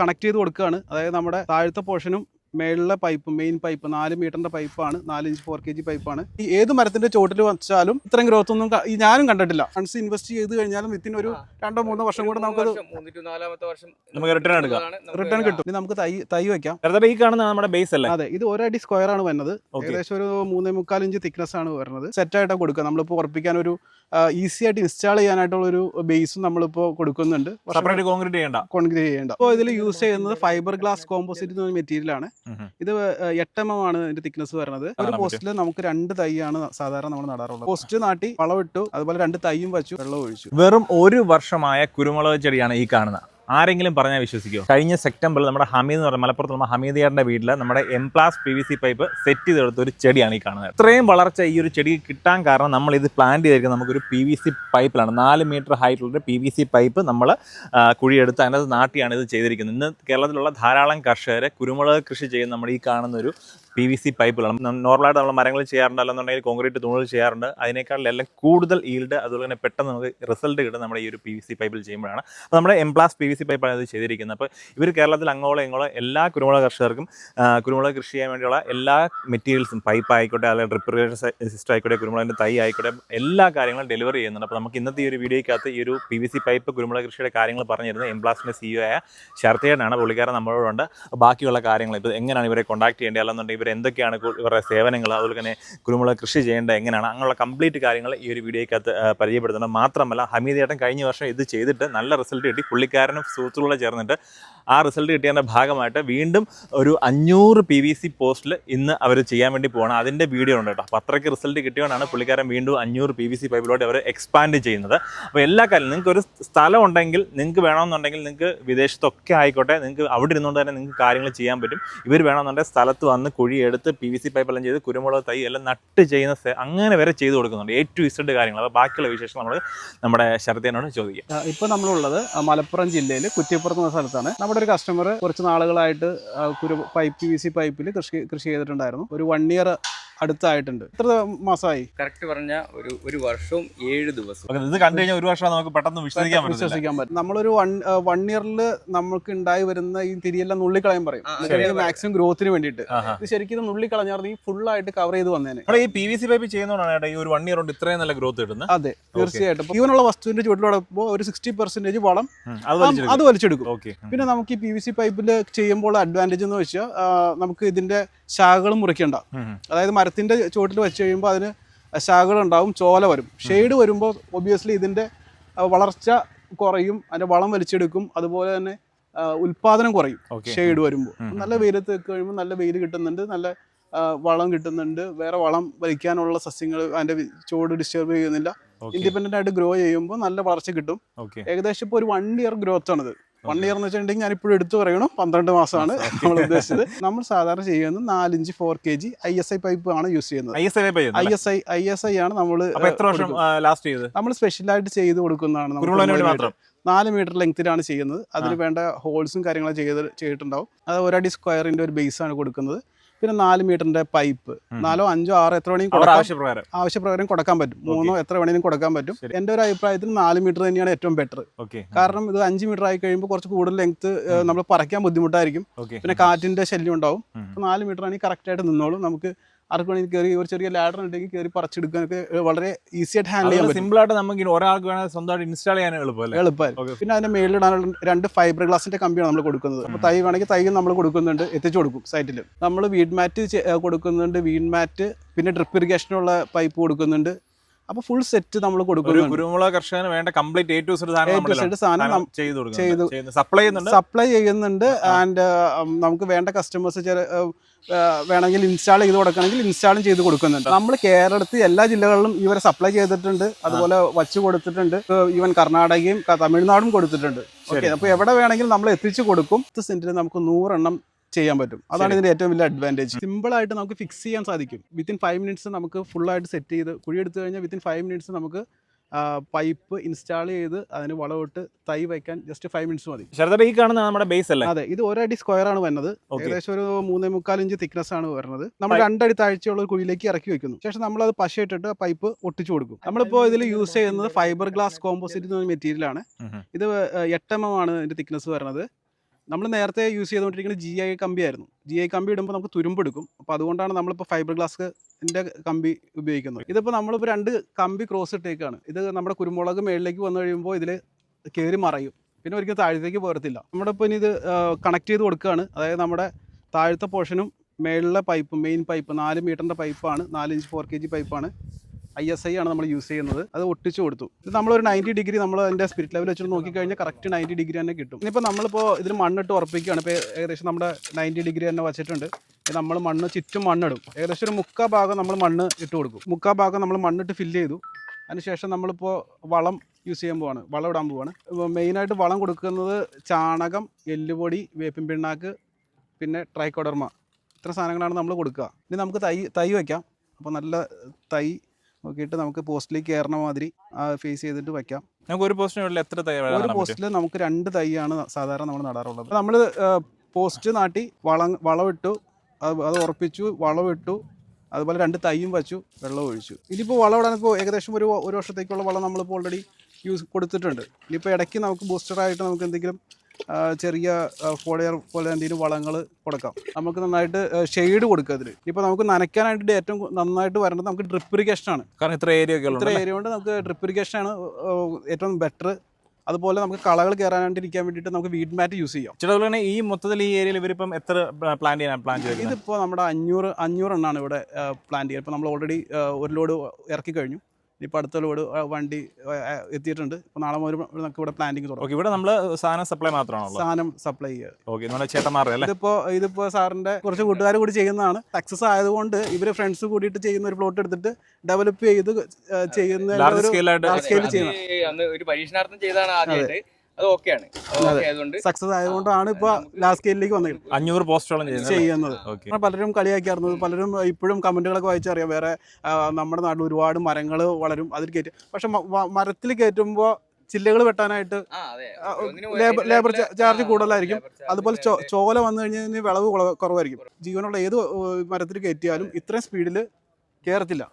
Connect ചെയ്ത് കൊടുക്കുകയാണ്. അതായത് നമ്മുടെ താഴത്തെ പോർഷനും മേളിലെ പൈപ്പ് മെയിൻ പൈപ്പ് നാല് മീറ്ററിന്റെ പൈപ്പാണ് നാല് ഇഞ്ച് ഫോർ കെ ജി പൈപ്പാണ് ഈ ഏത് മരത്തിന്റെ ചോട്ടിൽ വെച്ചാലും ഇത്രയും ഗ്രോത്ത് ഒന്നും ഈ ഞാനും കണ്ടിട്ടില്ല. ഫണ്ട്സ് ഇൻവെസ്റ്റ് ചെയ്ത് കഴിഞ്ഞാലും വിത്തിൻ ഒരു രണ്ടോ മൂന്നോ വർഷം കൂടെ നമുക്കത് മൂന്ന് നാലാമത്തെ വർഷം നമുക്ക് റിട്ടേൺ എടുക്കാം. റിട്ടേൺ കിട്ടും. ഇനി നമുക്ക് തൈ തൈ വെക്കാം ഈ കാണുന്ന നമ്മുടെ ബേസ് അല്ലേ? അതെ ഇത് ഒരടി സ്ക്വയർ ആണ് വരുന്നത്. ഏകദേശം ഒരു മൂന്നേ മുക്കാൽ ഇഞ്ച് തിക്നെസ് ആണ് വരുന്നത്. സെറ്റ് ആയിട്ടാണ് കൊടുക്കുക. നമ്മളിപ്പോൾ ഉറപ്പിക്കാൻ ഒരു ഈസി ആയിട്ട് ഇൻസ്റ്റാൾ ചെയ്യാനായിട്ടുള്ള ഒരു ബേസും നമ്മളിപ്പോൾ കൊടുക്കുന്നുണ്ട്. കോൺക്രീറ്റ് ചെയ്യണ്ട. കോൺക്രീറ്റ് ചെയ്യേണ്ട. അപ്പോൾ ഇതിൽ യൂസ് ചെയ്യുന്നത് ഫൈബർ ഗ്ലാസ് കോമ്പോസിറ്റ് എന്ന മെറ്റീരിയൽ ആണ്. ഇത് എട്ട് എം എം ആണ് ഇതിന്റെ തിക്നെസ് വരുന്നത് ഒരു പോസ്റ്റിൽ പോസ്റ്റിൽ നമുക്ക് രണ്ട് തൈയാണ് സാധാരണ നമ്മൾ നടാറുള്ളത്. പോസ്റ്റ് നാട്ടി വളമിട്ടു അതുപോലെ രണ്ട് തൈയും വെച്ചു വെള്ളം ഒഴിച്ചു. വെറും ഒരു വർഷമായ കുരുമുളക് ചെടിയാണ് ഈ കാണുന്നത്. ആരെങ്കിലും പറഞ്ഞാൽ വിശ്വസിക്കുമോ കഴിഞ്ഞ സെപ്റ്റംബറിൽ നമ്മുടെ ഹമീദ് എന്ന് പറഞ്ഞ മലപ്പുറത്ത് നമ്മുടെ ഹമീദിയാറിന്റെ വീട്ടിൽ നമ്മുടെ എം പ്ലാസ് P V C pipe set ചെയ്തെടുത്ത ഒരു ചെടിയാണ് ഈ കാണുന്നത്. ഇത്രയും വളർച്ച ഈ ഒരു ചെടി കിട്ടാൻ കാരണം നമ്മൾ ഇത് പ്ലാൻ ചെയ്തിരിക്കുന്നത് നമുക്കൊരു പി വി സി പൈപ്പിലാണ്. നാല് മീറ്റർ ഹൈറ്റുള്ള പി വി സി പൈപ്പ് നമ്മൾ കുഴിയെടുത്ത് അതിനകത്ത് നാട്ടിയാണ് ഇത് ചെയ്തിരിക്കുന്നത്. ഇന്ന് കേരളത്തിലുള്ള ധാരാളം കർഷകരെ കുരുമുളക് കൃഷി ചെയ്യുന്ന നമ്മൾ ഈ കാണുന്ന ഒരു പി വി സി പൈപ്പുകളാണ് നോർമലായിട്ട് നമ്മൾ മരങ്ങൾ ചെയ്യാറുണ്ട് അല്ലെന്നുണ്ടെങ്കിൽ കോൺക്രീറ്റ് തൂണുകൾ ചെയ്യാറുണ്ട്. അതിനേക്കാളെല്ലാം കൂടുതൽ ഈൽഡ് അതുപോലെ തന്നെ പെട്ടെന്ന് നമുക്ക് റിസൾട്ട് കിട്ടും നമ്മുടെ ഈ ഒരു പി വി സി പൈപ്പിൽ ചെയ്യുമ്പോഴാണ്. അപ്പോൾ നമ്മുടെ എംപ്ലാസ് പി വി സി പൈപ്പാണ് ഇത് ചെയ്തിരിക്കുന്നത്. അപ്പോൾ ഇവർ കേരളത്തിൽ അങ്ങോളം ഇങ്ങോളം എല്ലാ കുരുമുളക് കർഷകർക്കും കുരുമുളക് കൃഷി ചെയ്യാൻ വേണ്ടിയുള്ള എല്ലാ മെറ്റീരിയൽസും പൈപ്പ് ആയിക്കോട്ടെ അല്ലെങ്കിൽ ഡ്രിപ്പ് സിസ്റ്റം ആയിക്കോട്ടെ കുരുമുളകിന്റെ തൈ ആയിക്കോട്ടെ എല്ലാ കാര്യങ്ങളും ഡെലിവറി ചെയ്യുന്നുണ്ട്. അപ്പോൾ നമുക്ക് ഇന്നത്തെ ഈ ഒരു വീഡിയോയ്ക്കകത്ത് ഈ ഒരു പി വി സി പൈപ്പ് കുരുമുളക് കൃഷിയുടെ കാര്യങ്ങൾ പറഞ്ഞിരുന്നത് എംപ്ലാസിന്റെ സിഇഒ ആയ ശരത്തേനാണ് പുള്ളിക്കാരൻ നമ്മളോടുണ്ട്. ബാക്കിയുള്ള കാര്യങ്ങൾ ഇപ്പോൾ എങ്ങനെയാണ് ഇവരെ കോൺടാക്ട് ചെയ്യേണ്ടത് അല്ലെന്നുണ്ടെങ്കിൽ ഇവർ എന്തൊക്കെയാണ് ഇവരുടെ സേവനങ്ങൾ അതുപോലെ തന്നെ കുരുമുളക് കൃഷി ചെയ്യേണ്ടത് എങ്ങനെയാണ് അങ്ങനെയുള്ള കംപ്ലീറ്റ് കാര്യങ്ങൾ ഈ ഒരു വീഡിയോയ്ക്കകത്ത് പരിചയപ്പെടുത്തുന്നത് മാത്രമല്ല ഹമീദ് ചേട്ടൻ കഴിഞ്ഞ വർഷം ഇത് ചെയ്തിട്ട് നല്ല റിസൾട്ട് കിട്ടി. പുള്ളിക്കാരനും സുഹൃത്തുക്കളെ ചേർന്നിട്ട് ആ റിസൾട്ട് കിട്ടിയതിന്റെ ഭാഗമായിട്ട് വീണ്ടും ഒരു അഞ്ഞൂറ് പി വി സി പോസ്റ്റിൽ ഇന്ന് അവർ ചെയ്യാൻ വേണ്ടി പോകണം അതിന്റെ വീഡിയോ ഉണ്ട് കേട്ടോ. അപ്പോൾ അത്രയ്ക്ക് റിസൾട്ട് കിട്ടിയോണ്ടാണ് പുള്ളിക്കാരൻ വീണ്ടും അഞ്ഞൂറ് പി വി സി പൈപ്പിലോട്ട് അവർ എക്സ്പാൻഡ് ചെയ്യുന്നത്. അപ്പോൾ എല്ലാ കാര്യം നിങ്ങൾക്ക് ഒരു സ്ഥലം ഉണ്ടെങ്കിൽ നിങ്ങൾക്ക് വേണമെന്നുണ്ടെങ്കിൽ നിങ്ങൾക്ക് വിദേശത്തൊക്കെ ആയിക്കോട്ടെ നിങ്ങൾക്ക് അവിടെ ഇരുന്നുകൊണ്ട് തന്നെ നിങ്ങൾക്ക് കാര്യങ്ങൾ ചെയ്യാൻ പറ്റും. ഇവർ വേണമെന്നുണ്ടെങ്കിൽ സ്ഥലത്ത് വന്ന് കുഴിയെടുത്ത് പി വി സി പൈപ്പെല്ലാം ചെയ്ത് കുരുമുളക് തൈ എല്ലാം നട്ട് ചെയ്യുന്ന അങ്ങനെ വരെ ചെയ്തു കൊടുക്കുന്നുണ്ട്. എ ടു ഇസഡ് കാര്യങ്ങൾ അപ്പോൾ ബാക്കിയുള്ള വിശേഷം നമ്മൾ നമ്മുടെ ശരത്തേനോട് ചോദിക്കാം. ഇപ്പോൾ നമ്മളുള്ളത് മലപ്പുറം ജില്ലയിൽ കുറ്റിപ്പുറത്ത് എന്ന സ്ഥലത്താണ്. നമ്മുടെ ഒരു കസ്റ്റമർ കുറച്ച് നാളുകളായിട്ട് കുരു പൈപ്പ് പി വി സി പൈപ്പിൽ കൃഷി കൃഷി ചെയ്തിട്ടുണ്ടായിരുന്നു. ഒരു വൺ ഇയർ അടുത്തായിട്ടുണ്ട്. എത്ര മാസമായി കറക്റ്റ് പറഞ്ഞ ഒരു ഒരു വർഷവും ഏഴ് ദിവസം ഇത് കണ്ടു കഴിഞ്ഞാൽ ഒരു വർഷം നമുക്ക് പെട്ടെന്ന് വിശ്വസിക്കാൻ വിശ്വസിക്കാൻ പറ്റും. നമ്മളൊരു വൺ വൺ ഇയറിൽ നമുക്ക് ഉണ്ടായി വരുന്ന ഈ തിരിയെല്ലാം നുള്ളിക്കളയാൻ പറയും. മാക്സിമം ഗ്രോത്തിന് വേണ്ടിയിട്ട്. ഇത് ശരിക്കും ഇത് ഈ ഫുൾ ആയിട്ട് കവർ ചെയ്ത് വന്നേനെ. ഈ പി വി സി പൈപ്പ് ചെയ്യുന്നതുകൊണ്ടാണ് ഈ ഒരു വൺ ഇയർ കൊണ്ട് ഇത്രയും നല്ല ഗ്രോത്ത് കിട്ടുന്നത്? അതെ തീർച്ചയായിട്ടും. ഇവനുള്ള വസ്തുവിന്റെ ചുവട്ടിലോടൊപ്പം ഒരു സിക്സ്റ്റി പെർസെന്റേജ് വളം അത് വലിച്ചെടുക്കും. വലിച്ചെടുക്കും. ഓക്കെ. പിന്നെ നമുക്ക് ഈ പി വി സി പൈപ്പിൽ ചെയ്യുമ്പോൾ അഡ്വാന്റേജ് എന്ന് വെച്ചാൽ നമുക്ക് ഇതിന്റെ ശാഖകളും മുറിക്കേണ്ട. അതായത് മരത്തിന്റെ ചുവട്ടിൽ വെച്ച് കഴിയുമ്പോൾ അതിന് ശാഖകൾ ഉണ്ടാവും ചോല വരും. ഷെയ്ഡ് വരുമ്പോൾ ഒബിയസ്ലി ഇതിന്റെ വളർച്ച കുറയും അതിന്റെ വളം വലിച്ചെടുക്കും അതുപോലെ തന്നെ ഉൽപാദനം കുറയും ഷെയ്ഡ് വരുമ്പോൾ നല്ല വെയിലത്ത് കഴിയുമ്പോൾ നല്ല വെയിൽ കിട്ടുന്നുണ്ട് നല്ല വളം കിട്ടുന്നുണ്ട്. വേറെ വളം വലിക്കാനുള്ള സസ്യങ്ങൾ അതിന്റെ ചുവട് ഡിസ്റ്റർബ് ചെയ്യുന്നില്ല. ഇൻഡിപെൻഡന്റ് ആയിട്ട് ഗ്രോ ചെയ്യുമ്പോൾ നല്ല വളർച്ച കിട്ടും. ഏകദേശം ഇപ്പോൾ ഒരു വൺ ഇയർ ഗ്രോത്ത് ആണിത്. വൺ ഇയർ എന്ന് വെച്ചിട്ടുണ്ടെങ്കിൽ ഞാൻ ഇപ്പോഴും എടുത്തു പറയണം. പന്ത്രണ്ട് മാസമാണ് നമ്മൾ ഉദ്ദേശിച്ചത്. നമ്മൾ സാധാരണ ചെയ്യുന്നത് നാലിഞ്ച് four K G I S I pipe ആണ് യൂസ് ചെയ്യുന്നത്. I S I pipe I S I I S I ആണ് നമ്മൾ എത്ര വർഷം ലാസ്റ്റ് ചെയ്ത് നമ്മൾ സ്പെഷ്യലായിട്ട് ചെയ്ത് കൊടുക്കുന്നതാണ് നമ്മൾ നാല് മീറ്റർ ലെങ്ത്തിലാണ് ചെയ്യുന്നത്. അതിന് വേണ്ട ഹോൾസും കാര്യങ്ങളും ചെയ്ത് ചെയ്തിട്ടുണ്ടാവും. അത് ഒരടി സ്ക്വയറിന്റെ ഒരു ബേസ് ആണ് കൊടുക്കുന്നത്. പിന്നെ നാല് മീറ്ററിന്റെ പൈപ്പ്. നാലോ അഞ്ചോ ആറോ എത്ര വേണമെങ്കിലും ആവശ്യപ്രകാരം. ആവശ്യപ്രകാരം കൊടുക്കാൻ പറ്റും. മൂന്നോ എത്ര വേണമെങ്കിലും കൊടുക്കാൻ പറ്റും. എന്റെ എന്റെ ഒരു അഭിപ്രായത്തിൽ നാല് മീറ്റർ തന്നെയാണ് ഏറ്റവും ബെറ്റർ കാരണം ഇത് അഞ്ച് മീറ്റർ ആയി കഴിയുമ്പോൾ കുറച്ച് കൂടുതൽ ലെങ്ത് നമ്മൾ പറയ്ക്കാൻ ബുദ്ധിമുട്ടായിരിക്കും. പിന്നെ കാറ്റിന്റെ ശല്യം ഉണ്ടാവും. നാല് മീറ്റർ ആണെങ്കിൽ കറക്റ്റ് ആയിട്ട് നിന്നോളും. നമുക്ക് ആർക്ക് വേണമെങ്കിൽ കയറി ഒരു ചെറിയ ലാഡർ ഉണ്ടെങ്കിൽ കയറി പറിച്ചെടുക്കാനൊക്കെ വളരെ ഈസി ആയിട്ട് ഹാൻഡിൽ ചെയ്യാൻ സിമ്പിൾ ആയിട്ട് നമുക്ക് ഒരാൾക്ക് വേണമെങ്കിൽ സ്വന്തമായിട്ട് ഇൻസ്റ്റാൾ ചെയ്യാൻ എളുപ്പമല്ലേ എളുപ്പമായിരിക്കും Okay. പിന്നെ അതിന്റെ മേളിലിടാനുള്ള രണ്ട് ഫൈബർ ഗ്ലാസിന്റെ കമ്പിയാണ് നമ്മൾ കൊടുക്കുന്നത്. അപ്പോൾ തൈ വേണമെങ്കിൽ തൈ നമ്മൾ കൊടുക്കുന്നുണ്ട് എത്തിച്ചു കൊടുക്കും സൈറ്റിൽ നമ്മൾ വീഡ് മാറ്റ് കൊടുക്കുന്നുണ്ട് വീഡ് മാറ്റ് പിന്നെ ഡ്രിപ്പ് ഇറിഗേഷനുള്ള പൈപ്പ് കൊടുക്കുന്നുണ്ട്. അപ്പോൾ ഫുൾ സെറ്റ് നമ്മൾ കൊടുക്കുന്നുണ്ട്. കുരുമുളക് കർഷകന് വേണ്ട കംപ്ലീറ്റ് എ ടു സെഡ് സാധനം ചെയ്ത് സപ്ലൈ ചെയ്യുന്നുണ്ട്. സപ്ലൈ ചെയ്യുന്നുണ്ട്. ആൻഡ് നമുക്ക് വേണ്ട കസ്റ്റമേഴ്സ് വേണമെങ്കിൽ ഇൻസ്റ്റാൾ ചെയ്ത് കൊടുക്കണമെങ്കിൽ ഇൻസ്റ്റാളും ചെയ്ത് കൊടുക്കുന്നുണ്ട്. നമ്മൾ കേരളത്തിൽ എല്ലാ ജില്ലകളിലും ഇവരെ സപ്ലൈ ചെയ്തിട്ടുണ്ട്. അതുപോലെ വച്ച് കൊടുത്തിട്ടുണ്ട്. ഈവൻ കർണാടകയും തമിഴ്നാടും കൊടുത്തിട്ടുണ്ട്. ഓക്കെ അപ്പോൾ എവിടെ വേണമെങ്കിലും നമ്മൾ എത്തിച്ചു കൊടുക്കും. പത്ത് സെന്റിൽ നമുക്ക് നൂറെണ്ണം ചെയ്യാൻ പറ്റും. അതാണ് ഇതിന്റെ ഏറ്റവും വലിയ അഡ്വാന്റേജ് സിമ്പിൾ ആയിട്ട് നമുക്ക് ഫിക്സ് ചെയ്യാൻ സാധിക്കും. വിത്തിൻ ഫൈവ് മിനിറ്റ്സ് നമുക്ക് ഫുൾ ആയിട്ട് സെറ്റ് ചെയ്ത് കുഴി എടുത്തു കഴിഞ്ഞാൽ വിത്തിൻ ഫൈവ് മിനിറ്റ്സ് നമുക്ക് പൈപ്പ് ഇൻസ്റ്റാൾ ചെയ്ത് അതിന് വളവിട്ട് തൈ വയ്ക്കാൻ ജസ്റ്റ് ഫൈവ് മിനിറ്റ്സ് മതി. ഈ കാണുന്ന നമ്മുടെ ബേസ് അല്ലേ? അതെ ഇത് ഒരടി സ്ക്വയർ ആണ് വരുന്നത്. ഏകദേശം ഒരു മൂന്നേ മുക്കാൽ ഇഞ്ച് തിക്നെസ് ആണ് വരുന്നത്. നമ്മൾ രണ്ടടി താഴ്ചയുള്ള ഒരു കുഴിയിലേക്ക് ഇറക്കി വെക്കുന്നു. ശേഷം നമ്മൾ അത് പശ ഇട്ടിട്ട് ആ പൈപ്പ് ഒട്ടിച്ചു കൊടുക്കും. നമ്മളിപ്പോൾ ഇതിൽ യൂസ് ചെയ്യുന്നത് ഫൈബർ ഗ്ലാസ് കോമ്പോസിറ്റ് എന്ന മെറ്റീരിയൽ ആണ്. ഇത് എട്ട് എം എം ആണ് ഇതിന്റെ തിക്നെസ് വരുന്നത്. നമ്മൾ നേരത്തെ യൂസ് ചെയ്തുകൊണ്ടിരിക്കുന്നത് ജി ഐ കമ്പി ആയിരുന്നു. ജി ഐ കമ്പി ഇടുമ്പോൾ നമുക്ക് തുരുമ്പെടുക്കും. അപ്പോൾ അതുകൊണ്ടാണ് നമ്മളിപ്പോൾ ഫൈബർ ഗ്ലാസ് ഗ്ലാസിന്റെ കമ്പി ഉപയോഗിക്കുന്നത്. ഇതിപ്പോൾ നമ്മളിപ്പോൾ രണ്ട് കമ്പി ക്രോസ് ഇട്ടേക്കാണ്. ഇത് നമ്മുടെ കുരുമുളക് മേളിലേക്ക് വന്നു കഴിയുമ്പോൾ ഇതിൽ കയറി മറയും. പിന്നെ ഒരിക്കലും താഴത്തേക്ക് പോരത്തില്ല. നമ്മുടെ ഇപ്പോൾ ഇനി ഇത് കണക്ട് ചെയ്ത് കൊടുക്കുകയാണ് അതായത് നമ്മുടെ താഴത്തെ പോർഷനും മേളിലെ പൈപ്പ് മെയിൻ പൈപ്പ് നാല് മീറ്ററിന്റെ പൈപ്പാണ് നാല് ഇഞ്ച് ഫോർ കെ ജി പൈപ്പാണ് ഐ എസ് ഐ ആണ് നമ്മൾ യൂസ് ചെയ്യുന്നത്. അത് ഒട്ടിച്ചു കൊടുത്തു. ഇത് നമ്മളൊരു നയന്റി ഡിഗ്രി നമ്മൾ അതിന്റെ സ്പിരിറ്റ് ലെവൽ വെച്ചിട്ട് നോക്കിക്കഴിഞ്ഞാൽ കറക്റ്റ് നയന്റി ഡിഗ്രി തന്നെ കിട്ടും. ഇനിയിപ്പോൾ നമ്മളിപ്പോൾ ഇതിൽ മണ്ണിട്ട് ഉറപ്പിക്കുകയാണ്. ഇപ്പോൾ ഏകദേശം നമ്മുടെ നയന്റി ഡിഗ്രി തന്നെ വെച്ചിട്ടുണ്ട്. നമ്മൾ മണ്ണ് ചുറ്റും മണ്ണിടും. ഏകദേശം ഒരു മുക്കാ ഭാഗം നമ്മൾ മണ്ണ് ഇട്ട് കൊടുക്കും. മുക്കാ ഭാഗം നമ്മൾ മണ്ണിട്ട് ഫില്ല് ചെയ്തു. അതിനുശേഷം നമ്മളിപ്പോൾ വളം യൂസ് ചെയ്യാൻ പോവാണ്. വളം ഇടാൻ പോവാണ്. മെയിനായിട്ട് വളം കൊടുക്കുന്നത് ചാണകം എല്ലുപൊടി വേപ്പിൻ പിണ്ണാക്ക് പിന്നെ ട്രൈക്കോഡർമ ഇത്ര സാധനങ്ങളാണ് നമ്മൾ കൊടുക്കുക. ഇനി നമുക്ക് തൈ തൈ വയ്ക്കാം. അപ്പോൾ നല്ല തൈ നോക്കിയിട്ട് നമുക്ക് പോസ്റ്റിലേക്ക് കയറണ മാതിരി ഫേസ് ചെയ്തിട്ട് വെക്കാം. നമുക്ക് ഒരു പോസ്റ്റിനുള്ളിൽ എത്ര തൈ ഒരു പോസ്റ്റിൽ നമുക്ക് രണ്ട് തൈയാണ് സാധാരണ നമ്മൾ നടാറുള്ളത്. നമ്മൾ പോസ്റ്റ് നാട്ടി വളം വളമിട്ടു അത് ഉറപ്പിച്ചു വളമിട്ടു അതുപോലെ രണ്ട് തൈയും വച്ചു വെള്ളം ഒഴിച്ചു. ഇനിയിപ്പോൾ വളം ഇടാൻ ഇപ്പോൾ ഏകദേശം ഒരു ഒരു വർഷത്തേക്കുള്ള വളം നമ്മളിപ്പോൾ ഓൾറെഡി യൂസ് കൊടുത്തിട്ടുണ്ട്. ഇനിയിപ്പോൾ ഇടയ്ക്ക് നമുക്ക് ബൂസ്റ്ററായിട്ട് നമുക്ക് എന്തെങ്കിലും ചെറിയ ഫോളിയർ പോലെ എന്തെങ്കിലും വളങ്ങൾ കൊടുക്കാം. നമുക്ക് നന്നായിട്ട് ഷെയ്ഡ് കൊടുക്കുക അതിൽ ഇപ്പോൾ നമുക്ക് നനയ്ക്കാനായിട്ട് ഏറ്റവും നന്നായിട്ട് വരേണ്ടത് നമുക്ക് ഡ്രിപ്പ് ഇറിഗേഷൻ ആണ്. കാരണം ഇത്ര ഏരിയ ഒക്കെ ഇത്ര ഏരിയ കൊണ്ട് നമുക്ക് ഡ്രിപ്പ് ഇറിഗേഷൻ ആണ് ഏറ്റവും ബെറ്റർ അതുപോലെ നമുക്ക് കളകൾ കയറാണ്ടിരിക്കാൻ വേണ്ടിയിട്ട് നമുക്ക് വീഡ് മാറ്റ് യൂസ് ചെയ്യാം. ചില അതുപോലെ തന്നെ ഈ മൊത്തത്തിൽ ഈ ഏരിയയിൽ ഇവരിപ്പം എത്ര പ്ലാൻ ചെയ്യാൻ പ്ലാൻ ചെയ്തേക്കുന്നത് ഇതിപ്പോൾ നമ്മുടെ അഞ്ഞൂറ് അഞ്ഞൂറ് എണ്ണാണ് ഇവിടെ പ്ലാൻ ചെയ്യുക. ഇപ്പോൾ നമ്മൾ ഓൾറെഡി ഒരു ലോഡ് ഇറക്കി കഴിഞ്ഞു. ഇപ്പോൾ അടുത്ത ലോഡ് വണ്ടി എത്തിയിട്ടുണ്ട്. ഇപ്പോൾ നാളെ മുതൽ നമുക്ക് ഇവിടെ പ്ലാന്റിങ് തുടങ്ങും. ഓക്കെ ഇവിടെ നമ്മൾ സാധനം സപ്ലൈ മാത്രമാണോ സാധനം സപ്ലൈ ചെയ്യുക. ഓക്കെ നമ്മുടെ ചേട്ടന്മാരുടെ അല്ലേ? ഇതിപ്പോൾ ഇതിപ്പോൾ സാറിന്റെ കുറച്ച് കൂട്ടുകാർ കൂടി ചെയ്യുന്നതാണ്. സക്സസ് ആയതുകൊണ്ട് ഇവർ ഫ്രണ്ട്സ് കൂടിയിട്ട് ചെയ്യുന്ന ഒരു പ്ലോട്ട് എടുത്തിട്ട് ഡെവലപ്പ് ചെയ്ത് ചെയ്യുന്ന ഒരു സ്കെയിലായിട്ട് large scale അന്ന് ഒരു പരീക്ഷണാർത്ഥം ചെയ്താണ് ആദ്യമായിട്ട് അത് ഓക്കെയാണ്. ഓക്കെ ആയതുകൊണ്ട് സക്സസ് ആയതുകൊണ്ടാണ് ഇപ്പൊ ലാസ്റ്റ് സ്കെയിലേക്ക് വന്നത്. അഞ്ഞൂറ് പോസ്റ്റോളം ചെയ്യുന്നത് പലരും കളിയാക്കിയായിരുന്നു. പലരും ഇപ്പോഴും കമന്റുകളൊക്കെ വായിച്ചറിയാം. വേറെ നമ്മുടെ നാട്ടിൽ ഒരുപാട് മരങ്ങൾ വളരും. അതിൽ കയറ്റും. പക്ഷെ മരത്തിൽ കയറ്റുമ്പോൾ ചില്ലകൾ വെട്ടാനായിട്ട് അതെ. ലേബർ ലേബർ ചാർജ് കൂടുതലായിരിക്കും. അതുപോലെ ചോല വന്നു കഴിഞ്ഞാൽ വിളവ് കുറവായിരിക്കും. ജീവനുള്ള ഏത് മരത്തിൽ കയറ്റിയാലും ഇത്രയും സ്പീഡിൽ കയറത്തില്ല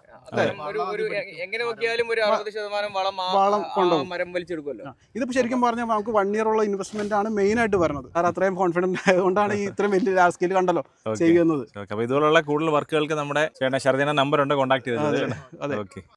എങ്ങനെ നോക്കിയാലും ഒരു അറുപത് ശതമാനം വളം വളം കൊണ്ടുപോകും. മരം വലിച്ചെടുക്കുമല്ലോ. ഇതിപ്പോ ശരിക്കും പറഞ്ഞാൽ നമുക്ക് വൺ ഇയർ ഉള്ള ഇൻവെസ്റ്റ്മെന്റ് ആണ് മെയിൻ ആയിട്ട് വരുന്നത്. കാരണം അത്രയും കോൺഫിഡന്റ് ആയതുകൊണ്ടാണ് ഈ ഇത്രയും വലിയ ലാർജ് സ്കെയിൽ കണ്ടല്ലോ ചെയ്യുന്നത്. അപ്പൊ അപ്പോൾ ഇതുപോലുള്ള കൂടുതൽ വർക്കുകൾക്ക് നമ്മുടെ ശരദിന നമ്പർ ഉണ്ട് കോൺടാക്ട് ചെയ്തത് അതെ. ഓക്കെ